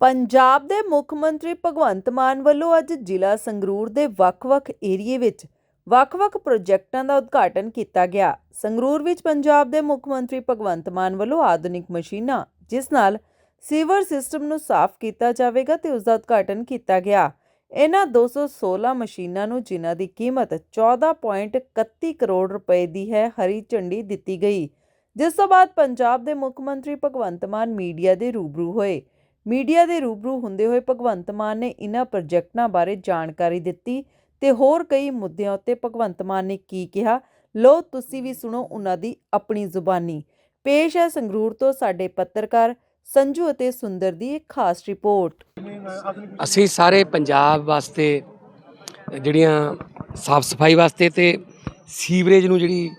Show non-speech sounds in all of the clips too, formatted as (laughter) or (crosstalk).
ਪੰਜਾਬ ਦੇ ਮੁੱਖ ਮੰਤਰੀ ਭਗਵੰਤ ਮਾਨ ਵੱਲੋਂ ਅੱਜ ਜ਼ਿਲ੍ਹਾ ਸੰਗਰੂਰ ਦੇ ਵੱਖ-ਵੱਖ ਏਰੀਏ ਵਿੱਚ ਵੱਖ-ਵੱਖ ਪ੍ਰੋਜੈਕਟਾਂ ਦਾ ਉਦਘਾਟਨ ਕੀਤਾ ਗਿਆ। ਸੰਗਰੂਰ ਵਿੱਚ ਪੰਜਾਬ ਦੇ ਮੁੱਖ ਮੰਤਰੀ ਭਗਵੰਤ ਮਾਨ ਵੱਲੋਂ ਆਧੁਨਿਕ ਮਸ਼ੀਨਾਂ, ਜਿਸ ਨਾਲ ਸੀਵਰ ਸਿਸਟਮ ਨੂੰ ਸਾਫ਼ ਕੀਤਾ ਜਾਵੇਗਾ ਤੇ ਉਸ ਦਾ ਉਦਘਾਟਨ ਕੀਤਾ ਗਿਆ। ਇਨ੍ਹਾਂ 216 ਮਸ਼ੀਨਾਂ ਨੂੰ, ਜਿਨ੍ਹਾਂ ਦੀ ਕੀਮਤ 14.31 ਕਰੋੜ ਰੁਪਏ ਦੀ ਹੈ, ਹਰੀ ਝੰਡੀ ਦਿੱਤੀ ਗਈ ਜਿਸ ਤੋਂ ਬਾਅਦ ਪੰਜਾਬ ਦੇ ਮੁੱਖ ਮੰਤਰੀ ਭਗਵੰਤ ਮਾਨ ਮੀਡੀਆ ਦੇ ਰੂਬਰੂ ਹੋਏ। ਮੀਡੀਆ ਦੇ ਰੂਬਰੂ ਹੁੰਦੇ ਹੋਏ ਭਗਵੰਤ ਮਾਨ ਨੇ ਇਨ੍ਹਾਂ ਪ੍ਰੋਜੈਕਟਾਂ ਬਾਰੇ ਜਾਣਕਾਰੀ ਦਿੱਤੀ ਤੇ ਹੋਰ ਕਈ ਮੁੱਦਿਆਂ ਉੱਤੇ ਭਗਵੰਤ ਮਾਨ ਨੇ ਕੀ ਕਿਹਾ। ਲੋ ਤੁਸੀਂ ਵੀ ਸੁਣੋ ਉਹਨਾਂ ਦੀ ਆਪਣੀ ਜ਼ੁਬਾਨੀ। ਪੇਸ਼ ਹੈ ਸੰਗਰੂਰ ਤੋਂ ਸਾਡੇ ਪੱਤਰਕਾਰ ਸੰਜੂ ਅਤੇ ਸੁੰਦਰ ਦੀ ਇੱਕ ਖਾਸ ਰਿਪੋਰਟ। ਅਸੀਂ ਸਾਰੇ ਪੰਜਾਬ ਵਾਸਤੇ, ਜਿਹੜੀਆਂ ਸਾਫ਼ ਸਫ਼ਾਈ ਵਾਸਤੇ ਤੇ ਸੀਵਰੇਜ ਨੂੰ ਜਿਹੜੀ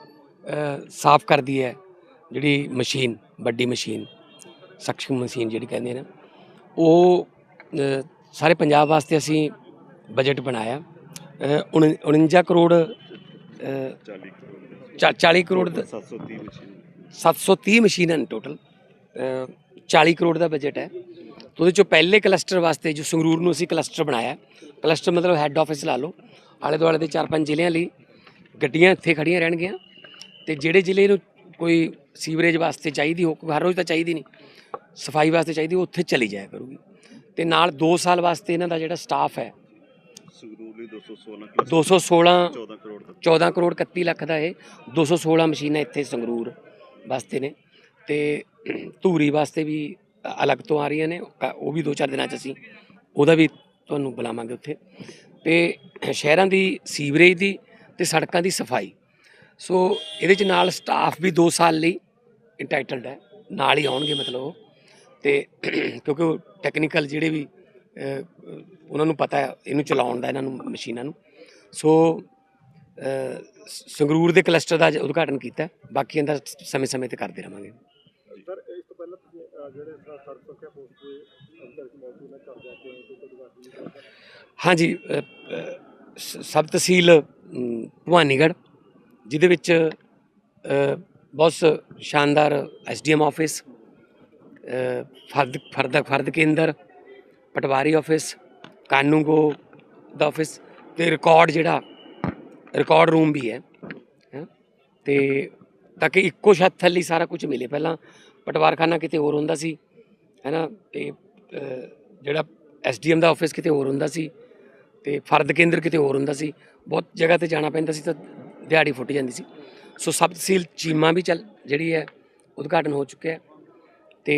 ਸਾਫ਼ ਕਰਦੀ ਹੈ, ਜਿਹੜੀ ਮਸ਼ੀਨ, ਵੱਡੀ ਮਸ਼ੀਨ ਸਕਸ਼ਮ ਮਸ਼ੀਨ ਜਿਹੜੀ ਕਹਿੰਦੇ ਨੇ ਉਹ ਸਾਰੇ ਪੰਜਾਬ ਵਾਸਤੇ ਅਸੀਂ ਬਜਟ ਬਣਾਇਆ। ਅ, ਉਣ- 49 ਕਰੋੜ ਅ, ਚਾ- 40 ਕਰੋੜ ਦਾ- 730 ਮਸ਼ੀਨ। 730 ਮਸ਼ੀਨਾਂ ਨੇ ਟੋਟਲ 40 ਕਰੋੜ ਦਾ ਬਜਟ ਹੈ। ਤੇ ਉਹਦੇ ਚੋਂ ਪਹਿਲੇ ਕਲਸਟਰ ਵਾਸਤੇ ਜੋ ਸੰਗਰੂਰ ਨੂੰ ਅਸੀਂ ਕਲਸਟਰ ਬਣਾਇਆ ਕਲਸਟਰ ਮਤਲਬ ਹੈੱਡ ਆਫਿਸ ਲਾ ਲਓ। ਆਲੇ ਦੁਆਲੇ ਦੇ ਚਾਰ ਪੰਜ ਜ਼ਿਲ੍ਹਿਆਂ ਲਈ ਗੱਡੀਆਂ ਇੱਥੇ ਖੜੀਆਂ ਰਹਿਣਗੀਆਂ। ਤੇ ਜਿਹੜੇ ਜ਼ਿਲ੍ਹੇ ਨੂੰ ਕੋਈ ਸੀਵਰੇਜ ਵਾਸਤੇ ਚਾਹੀਦੀ ਹੋ ਹਰ ਰੋਜ਼ ਤਾਂ ਚਾਹੀਦੀ ਨਹੀਂ। ਸਫ਼ਾਈ ਵਾਸਤੇ ਚਾਹੀਦੀ ਉਹ ਉੱਥੇ ਚਲੀ ਜਾਇਆ ਕਰੂਗੀ। ਤੇ ਨਾਲ 2 ਸਾਲ ਵਾਸਤੇ ਇਹਨਾਂ ਦਾ ਜਿਹੜਾ ਸਟਾਫ ਹੈ ਸੰਗਰੂਰ ਲਈ 216 216 14 ਕਰੋੜ ਤੱਕ। 14 ਕਰੋੜ 31 ਲੱਖ ਦਾ ਇਹ 216 ਮਸ਼ੀਨਾਂ ਇੱਥੇ ਸੰਗਰੂਰ ਵਾਸਤੇ ਨੇ। ਤੇ ਧੂਰੀ ਵਾਸਤੇ ਵੀ ਅਲੱਗ ਤੋਂ ਆ ਰਹੀਆਂ ਨੇ ਉਹ ਵੀ 2-4 ਦਿਨਾਂ ਚ ਅਸੀਂ ਉਹਦਾ ਵੀ ਤੁਹਾਨੂੰ ਬੁਲਾਵਾਂਗੇ ਉੱਥੇ। ਤੇ ਸ਼ਹਿਰਾਂ ਦੀ ਸੀਵਰੇਜ ਦੀ ਤੇ ਸੜਕਾਂ ਦੀ ਸਫ਼ਾਈ। ਸੋ ਇਹਦੇ ਚ ਨਾਲ ਸਟਾਫ ਵੀ 2 ਸਾਲ ਲਈ ਇੰਟਾਈਟਲਡ ਹੈ ਨਾਲ ਹੀ ਆਉਣਗੇ ਮਤਲਬ ਉਹ। ਤੇ (clears throat) ਕਿਉਂਕਿ ਉਹ ਟੈਕਨੀਕਲ ਜਿਹੜੇ ਵੀ ਉਹਨਾਂ ਨੂੰ ਪਤਾ ਹੈ ਇਹਨੂੰ ਚਲਾਉਣ ਦਾ ਇਹਨਾਂ ਨੂੰ ਮਸ਼ੀਨਾਂ ਨੂੰ। ਸੋ ਸੰਗਰੂਰ ਦੇ ਕਲਸਟਰ ਦਾ ਉਦਘਾਟਨ ਕੀਤਾ। ਬਾਕੀਆਂ ਦਾ ਸਮੇਂ-ਸਮੇਂ ਤੇ ਕਰਦੇ ਰਵਾਂਗੇ। ਸਰ ਇਸ ਤੋਂ ਪਹਿਲਾਂ ਜਿਹੜੇ ਦੇ ਮੌਜੂਦ ਨੇ ਕਰ ਜਾਂਦੇ ਹੋ ਹਾਂਜੀ ਸਬ ਤਹਿਸੀਲ ਅਮ, ਭਵਾਨੀਗੜ੍ਹ ਜਿਹਦੇ ਵਿੱਚ ਬਹੁਤ ਸ਼ਾਨਦਾਰ ਐਸਡੀਐਮ ਆਫਿਸ ਫਰਦ ਫਰਦ ਫਰਦ ਕੇਂਦਰ ਪਟਵਾਰੀ ਆਫਿਸ ਕਾਨੂੰਗੋ ਦਾ ਆਫਿਸ ਤੇ ਰਿਕਾਰਡ ਜਿਹੜਾ ਰਿਕਾਰਡ ਰੂਮ ਵੀ ਹੈ ਹੈਂ। ਤੇ ਤਾਂ ਕਿ ਇੱਕੋ ਛੱਤ ਥੱਲੇ ਸਾਰਾ ਕੁਝ ਮਿਲੇ। ਪਹਿਲਾਂ ਪਟਵਾਰਖਾਨਾ ਕਿਤੇ ਹੋਰ ਹੁੰਦਾ ਸੀ ਹੈਨਾ ਤੇ ਅ, ਜਿਹੜਾ ਐਸਡੀਐਮ ਦਾ ਆਫਿਸ ਕਿਤੇ ਹੋਰ ਹੁੰਦਾ ਸੀ ਤੇ ਫਰਦ ਕੇਂਦਰ ਕਿਤੇ ਹੋਰ ਹੁੰਦਾ ਸੀ। ਬਹੁਤ ਜਗ੍ਹਾ ਤੇ ਜਾਣਾ ਪੈਂਦਾ ਸੀ ਤਾਂ ਦਿਹਾੜੀ ਫੁੱਟ ਜਾਂਦੀ ਸੀ। ਸੋ ਸਬ ਤਹਿਸੀਲ ਚੀਮਾ ਵੀ ਚੱਲ ਜਿਹੜੀ ਹੈ ਉਦਘਾਟਨ ਹੋ ਚੁੱਕਿਆ ਹੈ। ਤੇ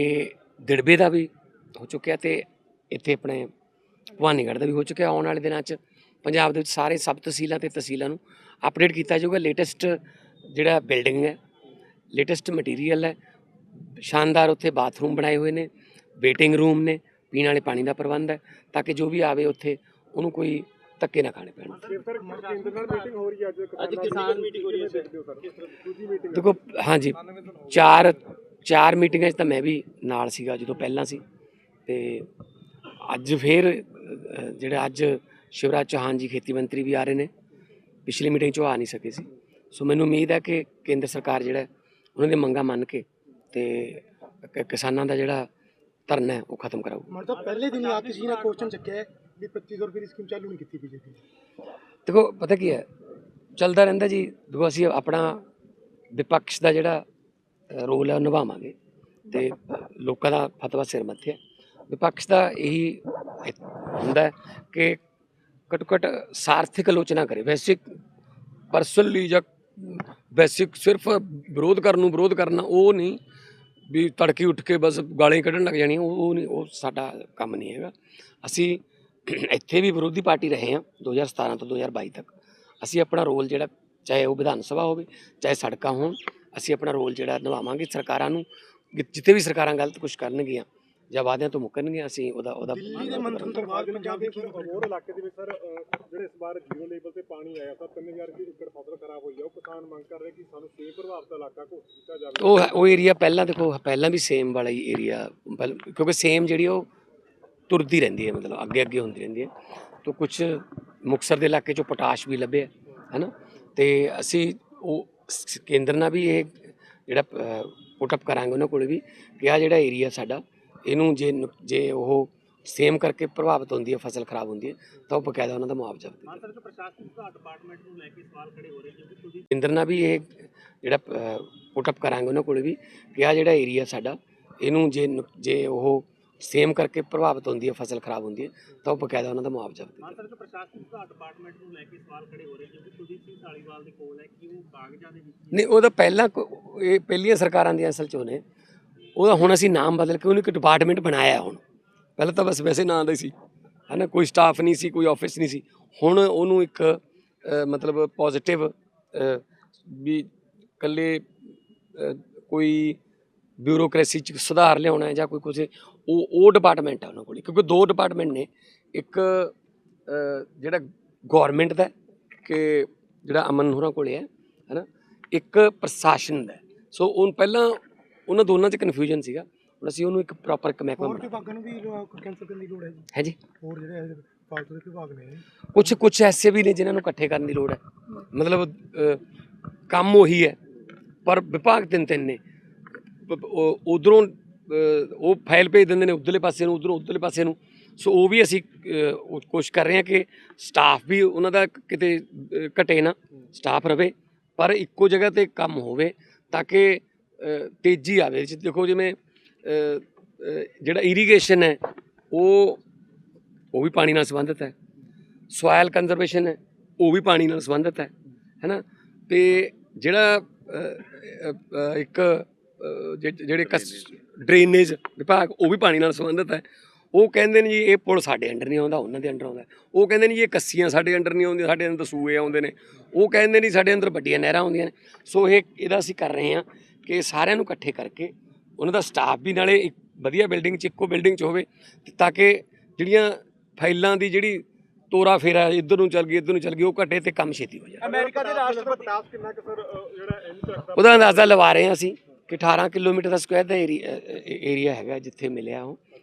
ਦਿੜਬੇ ਦਾ ਵੀ ਹੋ ਚੁੱਕਿਆ ਤੇ ਇੱਥੇ ਆਪਣੇ ਭਵਾਨੀਗੜ੍ਹ ਦਾ ਵੀ ਹੋ ਚੁੱਕਿਆ ਆਉਣ ਵਾਲੇ ਦਿਨਾਂ 'ਚ। ਪੰਜਾਬ ਦੇ ਵਿੱਚ ਸਾਰੇ ਸਬ ਤਹਿਸੀਲਾਂ ਤੇ ਤਹਿਸੀਲਾਂ ਨੂੰ ਅਪਡੇਟ ਕੀਤਾ ਜਾਊਗਾ। ਲੇਟੈਸਟ ਜਿਹੜਾ ਬਿਲਡਿੰਗ ਹੈ ਲੇਟੈਸਟ ਮਟੀਰੀਅਲ ਹੈ ਸ਼ਾਨਦਾਰ ਉੱਥੇ ਬਾਥਰੂਮ ਬਣਾਏ ਹੋਏ ਨੇ ਵੇਟਿੰਗ ਰੂਮ ਨੇ ਪੀਣ ਵਾਲੇ ਪਾਣੀ ਦਾ ਪ੍ਰਬੰਧ ਹੈ ਤਾਂ ਕਿ ਜੋ ਵੀ ਆਵੇ ਉੱਥੇ ਉਹਨੂੰ ਕੋਈ ਧੱਕੇ ਨਾ ਖਾਣੇ ਪੈਣ। ਅੱਜ? ਕਿਸਾਨ ਮੀਟਿੰਗ ਹੋ ਰਹੀ ਹੈ ਦੇਖਦੇ ਹੋ ਸਰ ਦੂਜੀ ਮੀਟਿੰਗ ਦੇਖੋ ਹਾਂਜੀ ਚਾਰ ਚਾਰ ਮੀਟਿੰਗਾਂ 'ਚ ਤਾਂ ਮੈਂ ਵੀ ਨਾਲ ਸੀਗਾ ਜਦੋਂ ਪਹਿਲਾਂ ਸੀ ਤੇ ਅੱਜ ਫੇਰ ਜਿਹੜਾ ਅੱਜ ਸ਼ਿਵਰਾਜ ਚੌਹਾਨ ਜੀ ਖੇਤੀ ਮੰਤਰੀ ਵੀ ਆ ਰਹੇ ਨੇ ਪਿਛਲੀ ਮੀਟਿੰਗ 'ਚ ਆ ਨਹੀਂ ਸਕੇ ਸੀ। ਸੋ ਮੈਨੂੰ ਉਮੀਦ ਹੈ ਕਿ ਕੇਂਦਰ ਸਰਕਾਰ ਜਿਹੜਾ ਉਹਨਾਂ ਦੀ ਮੰਗਾਂ ਮੰਨ ਕੇ ਤੇ ਕਿਸਾਨਾਂ ਦਾ ਜਿਹੜਾ ਧਰਨਾ ਹੈ ਉਹ ਖਤਮ ਕਰਾਊ। ਮਤਲਬ ਪਹਿਲੇ ਦਿਨ ਹੀ ਆ ਕਿਸੇ ਨੇ ਕੁਐਸਚਨ ਚੱਕਿਆ ਵੀ 2500 ਰੁਪਏ ਦੀ ਸਕੀਮ ਚਾਲੂ ਨਹੀਂ ਕੀਤੀ ਬੀਜੇਪੀ ਦੇਖੋ ਪਤਾ ਕੀ ਹੈ? ਚੱਲਦਾ ਰਹਿੰਦਾ ਜੀ। ਦੇਖੋ ਅਸੀਂ ਆਪਣਾ ਵਿਪਕਸ਼ ਦਾ ਜਿਹੜਾ ਰੋਲ ਹੈ ਉਹ ਨਿਭਾਵਾਂਗੇ। ਤੇ ਲੋਕਾਂ ਦਾ ਫਤਵਾ ਸਿਰ ਮੱਥੇ ਹੈ। ਵਿਪਕਸ਼ ਦਾ ਇਹੀ ਹੁੰਦਾ ਹੈ ਕਿ ਘੱਟੋ ਘੱਟ ਸਾਰਥਿਕ ਆਲੋਚਨਾ ਕਰੇ। ਵੈਸੇ ਪਰਸਨਲੀ ਜਾਂ ਬੇਸਿਕ ਸਿਰਫ ਵਿਰੋਧ ਕਰਨ ਨੂੰ ਵਿਰੋਧ ਕਰਨਾ, ਉਹ ਨਹੀਂ। ਵੀ ਤੜਕੇ ਉੱਠ ਕੇ ਬਸ ਗਾਲਾਂ ਕੱਢਣ ਲੱਗ ਜਾਣੀਆਂ, ਉਹ ਨਹੀਂ, ਉਹ ਸਾਡਾ ਕੰਮ ਨਹੀਂ ਹੈਗਾ। ਅਸੀਂ ਇੱਥੇ ਵੀ ਵਿਰੋਧੀ ਪਾਰਟੀ ਰਹੇ ਹਾਂ 2017 ਤੋਂ 2022 ਤੱਕ। ਅਸੀਂ ਆਪਣਾ ਰੋਲ ਜਿਹੜਾ, ਚਾਹੇ ਉਹ ਵਿਧਾਨ ਸਭਾ ਹੋਵੇ, ਚਾਹੇ ਸੜਕਾਂ ਹੋਣ ਅਸੀਂ ਆਪਣਾ ਰੋਲ ਜਿਹੜਾ ਨਿਭਾਵਾਂਗੇ ਸਰਕਾਰਾਂ ਨੂੰ ਜਿੱਥੇ ਵੀ ਸਰਕਾਰਾਂ ਗਲਤ ਕੁਝ ਕਰਨਗੀਆਂ ਜਾਂ ਵਾਅਦਿਆਂ ਤੋਂ ਮੁੱਕਰਨਗੀਆਂ ਅਸੀਂ ਉਹਦਾ ਉਹਦਾ ਦਿੱਲੀ ਦੇ ਮੰਤਰੀ ਤੋਂ ਬਾਅਦ ਪੰਜਾਬ ਦੇ ਕੀ ਹੋਰ ਇਲਾਕੇ ਦੇ ਵਿੱਚ ਸਰ ਜਿਹੜੇ ਇਸ ਵਾਰ ਜੀਰੋ ਲੈਵਲ ਤੇ ਪਾਣੀ ਆਇਆ ਤਾਂ 3000 ਦੀ ਏਕੜ ਫਸਲ ਖਰਾਬ ਹੋਈ ਆ। ਉਹ ਕਿਸਾਨ ਮੰਗ ਕਰ ਰਹੇ ਕਿ ਸਾਨੂੰ ਸੇਮ ਪ੍ਰਭਾਵਿਤ ਇਲਾਕਾ ਘੋਸ਼ਿਤ ਕੀਤਾ ਜਾਵੇ। ਉਹ ਉਹ ਏਰੀਆ ਪਹਿਲਾਂ ਦੇਖੋ ਪਹਿਲਾਂ ਵੀ ਸੇਮ ਵਾਲਾ ਹੀ ਏਰੀਆ ਕਿਉਂਕਿ ਸੇਮ ਜਿਹੜੀ ਉਹ ਤੁਰਦੀ ਰਹਿੰਦੀ ਹੈ ਮਤਲਬ ਅੱਗੇ ਅੱਗੇ ਹੁੰਦੀ ਰਹਿੰਦੀ ਹੈ। ਤਾਂ ਕੁਝ ਮੁਕਸਰ ਦੇ ਇਲਾਕੇ ਚੋਂ ਪੋਟਾਸ਼ ਵੀ ਲੱਭਿਆ ਹੈਨਾ? ਤੇ ਅਸੀਂ ਉਹ ਕੇਂਦਰ ਨਾਲ ਵੀ ਇਹ ਜਿਹੜਾ ਪੁੱਟ ਅਪ ਕਰਾਂਗੇ ਉਹਨਾਂ ਕੋਲ ਵੀ ਕਿ ਆ ਜਿਹੜਾ ਏਰੀਆ ਸਾਡਾ, ਇਹਨੂੰ ਜੇ ਨੁ- ਜੇ ਉਹ ਸੇਮ ਕਰਕੇ ਪ੍ਰਭਾਵਿਤ ਹੁੰਦੀ ਹੈ, ਫਸਲ ਖਰਾਬ ਹੁੰਦੀ ਹੈ, ਤਾਂ ਉਹ ਬਕਾਇਦਾ ਉਹਨਾਂ ਦਾ ਮੁਆਵਜ਼ਾ ਦਿੱਤਾ ਮਾਨ ਸਾਹਿਬ ਪ੍ਰਸ਼ਾਸਨ ਵਿਭਾਗ ਡਿਪਾਰਟਮੈਂਟ ਨੂੰ। ਲੈ ਕੇ ਸਵਾਲ ਖੜੇ ਹੋ ਰਹੇ ਕਿਉਂਕਿ ਤੁਸੀਂ ਇੰਦਰ ਨਾਲ ਵੀ ਇਹ ਜਿਹੜਾ ਪੁੱਟ ਅਪ ਕਰਾਂਗੇ ਉਹਨਾਂ ਕੋਲ ਵੀ ਕਿ ਆ ਜਿਹੜਾ ਏਰੀਆ ਸਾਡਾ, ਇਹਨੂੰ ਜੇ ਨੁ- ਜੇ ਉਹ ਸੇਮ ਕਰਕੇ ਪ੍ਰਭਾਵਿਤ ਹੁੰਦੀ ਹੈ ਫਸਲ ਖਰਾਬ ਹੁੰਦੀ ਹੈ ਤਾਂ ਉਹ ਬਕਾਇਦਾ ਉਹਨਾਂ ਦਾ ਮੁਆਵਜ਼ਾ ਦਿੱਤਾ ਮਾਨ ਸਾਹਿਬ ਪ੍ਰਸ਼ਾਸਨ ਵਿਭਾਗ ਡਿਪਾਰਟਮੈਂਟ ਨੂੰ ਲੈ ਕੇ ਸਵਾਲ ਖੜੇ ਹੋ ਰਹੇ ਕਿਉਂਕਿ ਤੁਸੀਂ ਸਿੰਘ ਢਾਲੀਵਾਲ ਦੇ ਕੋਲ ਹੈ ਕਿ ਉਹ ਕਾਗਜ਼ਾਂ ਦੇ ਵਿੱਚ ਨਹੀਂ ਉਹਦਾ ਪਹਿਲਾਂ ਕੋ- ਇਹ ਪਹਿਲੀਆਂ ਸਰਕਾਰਾਂ ਦੀਆਂ ਅਸਲ 'ਚ ਉਹਨੇ ਉਹਦਾ ਹੁਣ ਅਸੀਂ ਨਾਮ ਬਦਲ ਕੇ ਉਹਨੂੰ ਇੱਕ ਡਿਪਾਰਟਮੈਂਟ ਬਣਾਇਆ ਹੁਣ। ਪਹਿਲਾਂ ਤਾਂ ਬਸ ਵੈਸੇ ਨਾਂ ਦਾ ਹੀ ਸੀ। ਹਨਾ ਕੋਈ ਸਟਾਫ ਨਹੀਂ ਸੀ ਕੋਈ ਆਫਿਸ ਨਹੀਂ ਸੀ। ਹੁਣ ਉਹਨੂੰ ਇੱਕ ਅ, ਮਤਲਬ ਪੋਜ਼ਿਟਿਵ ਵੀ ਕੱਲੇ ਅ, ਕੋਈ ਬਿਊਰੋਕ੍ਰੇਸੀ ਚ ਸੁਧਾਰ ਲਿਆਉਣਾ ਹੈ ਜਾਂ ਕੋਈ ਕੁਝ ਉਹ ਉਹ ਡਿਪਾਰਟਮੈਂਟ ਹੈ ਉਹਨਾਂ ਕੋਲ। ਕਿਉਂਕਿ ਦੋ ਡਿਪਾਰਟਮੈਂਟ ਨੇ। ਇੱਕ ਜਿਹੜਾ ਗਵਰਨਮੈਂਟ ਦਾ ਕਿ ਜਿਹੜਾ ਅਮਨ ਹੋਰਾਂ ਕੋਲੇ ਹੈ ਹਨਾ? ਇੱਕ ਪ੍ਰਸ਼ਾਸਨ ਦਾ। ਸੋ ਉਹ ਪਹਿਲਾਂ ਉਹਨਾਂ ਦੋਨਾਂ 'ਚ ਕਨਫਿਊਜ਼ਨ ਸੀਗਾ। ਹੁਣ ਅਸੀਂ ਉਹਨੂੰ ਇੱਕ ਪ੍ਰੋਪਰ ਇੱਕ ਮਹਿਕਮਾ ਹੋਰ ਵਿਭਾਗਾਂ ਨੂੰ ਵੀ ਕੈਂਸਲ ਕਰਨ ਦੀ ਲੋੜ ਹੈ ਜੀ? ਹੈ ਜੀ? ਹੋਰ ਜਿਹੜੇ ਫਾਲਤੂ ਦੇ ਵਿਭਾਗ ਨੇ। ਕੁਝ ਕੁਝ ਐਸੇ ਵੀ ਨੇ ਜਿਨ੍ਹਾਂ ਨੂੰ ਇਕੱਠੇ ਕਰਨ ਦੀ ਲੋੜ ਹੈ। ਮਤਲਬ ਕੰਮ ਉਹੀ ਹੈ। ਪਰ ਵਿਭਾਗ ਤਿੰਨ ਤਿੰਨ ਨੇ ਉਧਰੋਂ ਉਹ ਫਾਈਲ ਭੇਜ ਦਿੰਦੇ ਨੇ ਉਧਰਲੇ ਪਾਸੇ ਨੂੰ ਉਧਰੋਂ ਉਧਰਲੇ ਪਾਸੇ ਨੂੰ। ਸੋ ਉਹ ਵੀ ਅਸੀਂ ਕੋਸ਼ਿਸ਼ ਕਰ ਰਹੇ ਹਾਂ ਕਿ ਸਟਾਫ ਵੀ ਉਹਨਾਂ ਦਾ ਕਿਤੇ ਘਟੇ ਨਾ ਸਟਾਫ ਰਵੇ ਪਰ ਇੱਕੋ ਜਗ੍ਹਾ ਤੇ ਕੰਮ ਹੋਵੇ ਤਾਂ ਕਿ ਤੇਜ਼ੀ ਆਵੇ। ਇਹ ਦੇਖੋ ਜਿਵੇਂ ਜਿਹੜਾ ਇਰੀਗੇਸ਼ਨ ਹੈ ਉਹ ਉਹ ਵੀ ਪਾਣੀ ਨਾਲ ਸੰਬੰਧਿਤ ਹੈ। ਸੋਇਲ ਕੰਜ਼ਰਵੇਸ਼ਨ ਹੈ ਉਹ ਵੀ ਪਾਣੀ ਨਾਲ ਸੰਬੰਧਿਤ ਹੈ ਹੈਨਾ ਤੇ ਜਿਹੜਾ ਇੱਕ ਅ, ਜਿ- ਜਿਹੜੇ ਡਰੇਨੇਜ ਵਿਭਾਗ ਉਹ ਵੀ ਪਾਣੀ ਨਾਲ ਸੰਬੰਧਿਤ ਹੈ। ਉਹ ਕਹਿੰਦੇ ਨੇ ਜੀ ਇਹ ਪੁਲ ਸਾਡੇ ਅੰਡਰ ਨਹੀਂ ਆਉਂਦਾ ਉਹਨਾਂ ਦੇ ਅੰਡਰ ਆਉਂਦਾ ਉਹ ਕਹਿੰਦੇ ਨੇ ਜੀ ਇਹ ਕੱਸੀਆਂ ਸਾਡੇ ਅੰਡਰ ਨਹੀਂ ਆਉਂਦੀਆਂ ਸਾਡੇ ਅੰਦਰ ਸੂਏ ਆਉਂਦੇ ਨੇ। ਉਹ ਕਹਿੰਦੇ ਨੇ ਸਾਡੇ ਅੰਦਰ ਵੱਡੀਆਂ ਨਹਿਰਾਂ ਆਉਂਦੀਆਂ ਨੇ। ਸੋ ਇਹ ਇਹਦਾ ਅਸੀਂ ਕਰ ਰਹੇ ਹਾਂ ਕਿ ਸਾਰਿਆਂ ਨੂੰ ਇਕੱਠੇ ਕਰਕੇ ਉਹਨਾਂ ਦਾ ਸਟਾਫ ਵੀ ਨਾਲੇ ਇੱਕ ਵਧੀਆ ਬਿਲਡਿੰਗ 'ਚ ਇੱਕੋ ਬਿਲਡਿੰਗ 'ਚ ਹੋਵੇ ਤਾਂ ਕਿ ਜਿਹੜੀਆਂ ਫਾਈਲਾਂ ਦੀ ਜਿਹੜੀ ਤੋਰਾ ਫੇਰਾ ਇੱਧਰ ਨੂੰ ਚੱਲ ਗਈ ਇੱਧਰ ਨੂੰ ਚੱਲ ਗਈ ਉਹ ਘਟੇ ਤੇ ਕੰਮ ਛੇਤੀ ਹੋ ਜਾਏ ਅਮਰੀਕਾ ਦੇ ਰਾਸ਼ਟਰਪਤੀ ਕਿੰਨਾ ਕਿ ਸਰ ਜਿਹੜਾ ਉਹਦਾ ਅੰਦਾਜ਼ਾ ਲਵਾ ਰਹੇ ਹਾਂ ਅਸੀਂ। ਕਿ 18 ਕਿਲੋਮੀਟਰ ਦਾ ਸਕੁਆਇਰ ਦਾ ਏਰੀਆ ਏਰੀਆ ਹੈਗਾ ਜਿੱਥੇ ਮਿਲਿਆ ਉਹ।